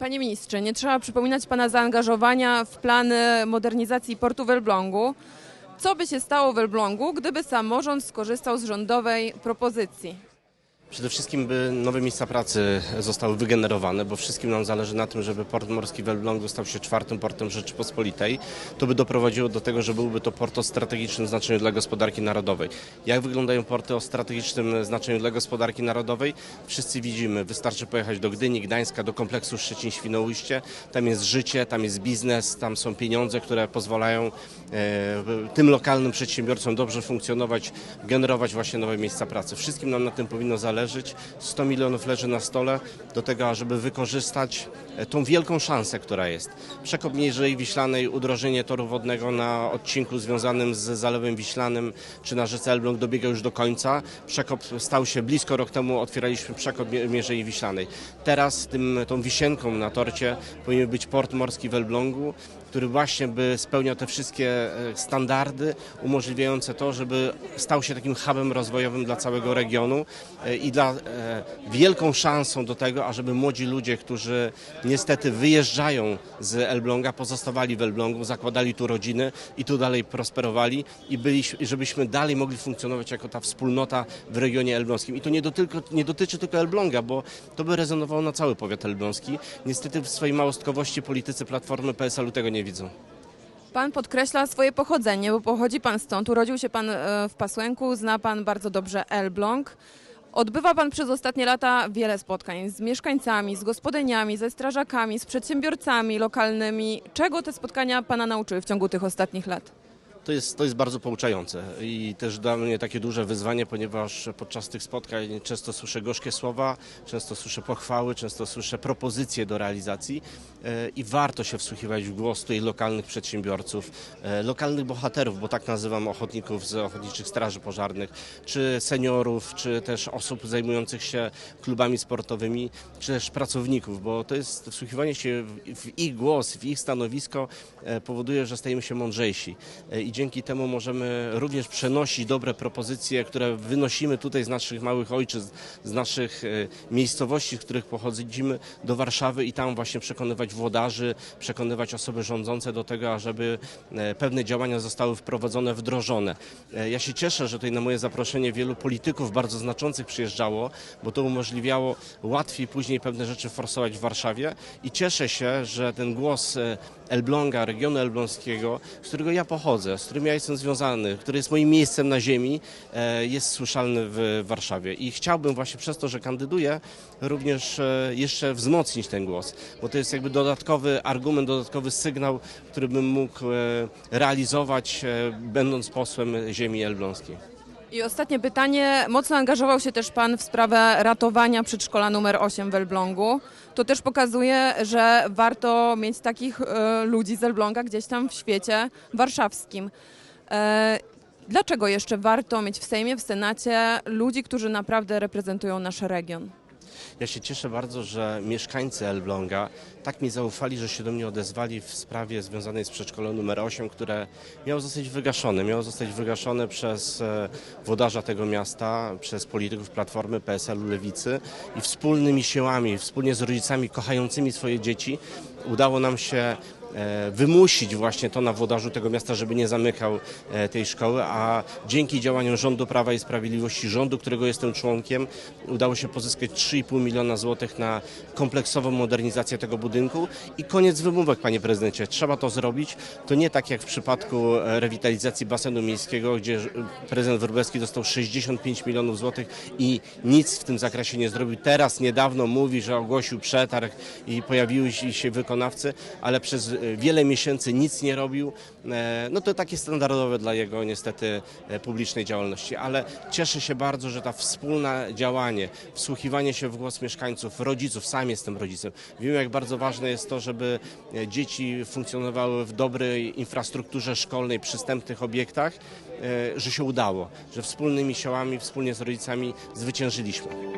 Panie ministrze, nie trzeba przypominać pana zaangażowania w plany modernizacji portu w Elblągu. Co by się stało w Elblągu, gdyby samorząd skorzystał z rządowej propozycji? Przede wszystkim, by nowe miejsca pracy zostały wygenerowane, bo wszystkim nam zależy na tym, żeby port morski w Elblągu stał się czwartym portem Rzeczypospolitej. To by doprowadziło do tego, że byłby to port o strategicznym znaczeniu dla gospodarki narodowej. Jak wyglądają porty o strategicznym znaczeniu dla gospodarki narodowej? Wszyscy widzimy. Wystarczy pojechać do Gdyni, Gdańska, do kompleksu Szczecin-Świnoujście. Tam jest życie, tam jest biznes, tam są pieniądze, które pozwalają e, tym lokalnym przedsiębiorcom dobrze funkcjonować, generować właśnie nowe miejsca pracy. Wszystkim nam na tym powinno zależeć. 100 milionów leży na stole do tego, ażeby wykorzystać e, tą wielką szansę, która jest. Przekop Mierzei Wiślanej, udrożenie toru wodnego na odcinku związanym z Zalewem Wiślanym czy na rzece Elbląg dobiega już do końca. Przekop stał się blisko rok temu, otwieraliśmy przekop Mie- Mierzei Wiślanej. Teraz tym, tą wisienką na torcie powinien być port morski w Elblągu, który właśnie by spełniał te wszystkie e, standardy umożliwiające to, żeby stał się takim hubem rozwojowym dla całego regionu e, i dla e, wielką szansą do tego, ażeby młodzi ludzie, którzy niestety wyjeżdżają z Elbląga, pozostawali w Elblągu, zakładali tu rodziny i tu dalej prosperowali i byliśmy, i żebyśmy dalej mogli funkcjonować jako ta wspólnota w regionie elbląskim. I to nie, dotylko, nie dotyczy tylko Elbląga, bo to by rezonowało na cały powiat elbląski. Niestety w swojej małostkowości politycy Platformy PSL-u tego nie widzą. Pan podkreśla swoje pochodzenie, bo pochodzi pan stąd, urodził się pan e, w Pasłęku, zna pan bardzo dobrze Elbląg. Odbywa pan przez ostatnie lata wiele spotkań z mieszkańcami, z gospodyniami, ze strażakami, z przedsiębiorcami lokalnymi. Czego te spotkania pana nauczyły w ciągu tych ostatnich lat? To jest, to jest bardzo pouczające i też dla mnie takie duże wyzwanie, ponieważ podczas tych spotkań często słyszę gorzkie słowa, często słyszę pochwały, często słyszę propozycje do realizacji e, i warto się wsłuchiwać w głos tutaj lokalnych przedsiębiorców, e, lokalnych bohaterów, bo tak nazywam ochotników z Ochotniczych Straży Pożarnych, czy seniorów, czy też osób zajmujących się klubami sportowymi, czy też pracowników, bo to jest wsłuchiwanie się w, ich głos, w ich stanowisko e, powoduje, że stajemy się mądrzejsi E, i dzięki temu możemy również przenosić dobre propozycje, które wynosimy tutaj z naszych małych ojczyzn, z naszych e, miejscowości, z których pochodzimy, do Warszawy i tam właśnie przekonywać włodarzy, przekonywać osoby rządzące do tego, ażeby e, pewne działania zostały wprowadzone, wdrożone. E, Ja się cieszę, że tutaj na moje zaproszenie wielu polityków bardzo znaczących przyjeżdżało, bo to umożliwiało łatwiej później pewne rzeczy forsować w Warszawie i cieszę się, że ten głos Elbląga, regionu elbląskiego, z którego ja pochodzę, z którym ja jestem związany, który jest moim miejscem na ziemi, e, jest słyszalny w Warszawie. I chciałbym właśnie przez to, że kandyduję, również e, jeszcze wzmocnić ten głos, bo to jest jakby dodatkowy argument, dodatkowy sygnał, który bym mógł e, realizować, będąc posłem ziemi elbląskiej. I ostatnie pytanie. Mocno angażował się też Pan w sprawę ratowania przedszkola numer 8 w Elblągu. To też pokazuje, że warto mieć takich e, ludzi z Elbląga gdzieś tam w świecie warszawskim. E, dlaczego jeszcze warto mieć w Sejmie, w Senacie ludzi, którzy naprawdę reprezentują nasz region? Ja się cieszę bardzo, że mieszkańcy Elbląga tak mi zaufali, że się do mnie odezwali w sprawie związanej z przedszkolem numer 8, które miało zostać wygaszone. Miało zostać wygaszone przez e, włodarza tego miasta, przez polityków Platformy, PSL-u, Lewicy i wspólnymi siłami, wspólnie z rodzicami kochającymi swoje dzieci udało nam się wymusić właśnie to na włodarzu tego miasta, żeby nie zamykał e, tej szkoły, a dzięki działaniom rządu Prawa i Sprawiedliwości, rządu, którego jestem członkiem, udało się pozyskać 3,5 miliona złotych na kompleksową modernizację tego budynku i koniec wymówek, panie prezydencie. Trzeba to zrobić. To nie tak jak w przypadku e, rewitalizacji basenu miejskiego, gdzie e, prezydent Wróblewski dostał 65 milionów złotych i nic w tym zakresie nie zrobił. Teraz niedawno mówi, że ogłosił przetarg i pojawiły się wykonawcy, ale przez e, wiele miesięcy nic nie robił. E, No to takie standardowe dla jego niestety e, publicznej działalności, ale cieszę się bardzo, że ta wspólne działanie, wsłuchiwanie się w głos mieszkańców, rodziców, sam jestem rodzicem. Wiem jak bardzo ważne jest to, żeby e, dzieci funkcjonowały w dobrej infrastrukturze szkolnej, przystępnych obiektach, że się udało, że wspólnymi siłami, wspólnie z rodzicami zwyciężyliśmy.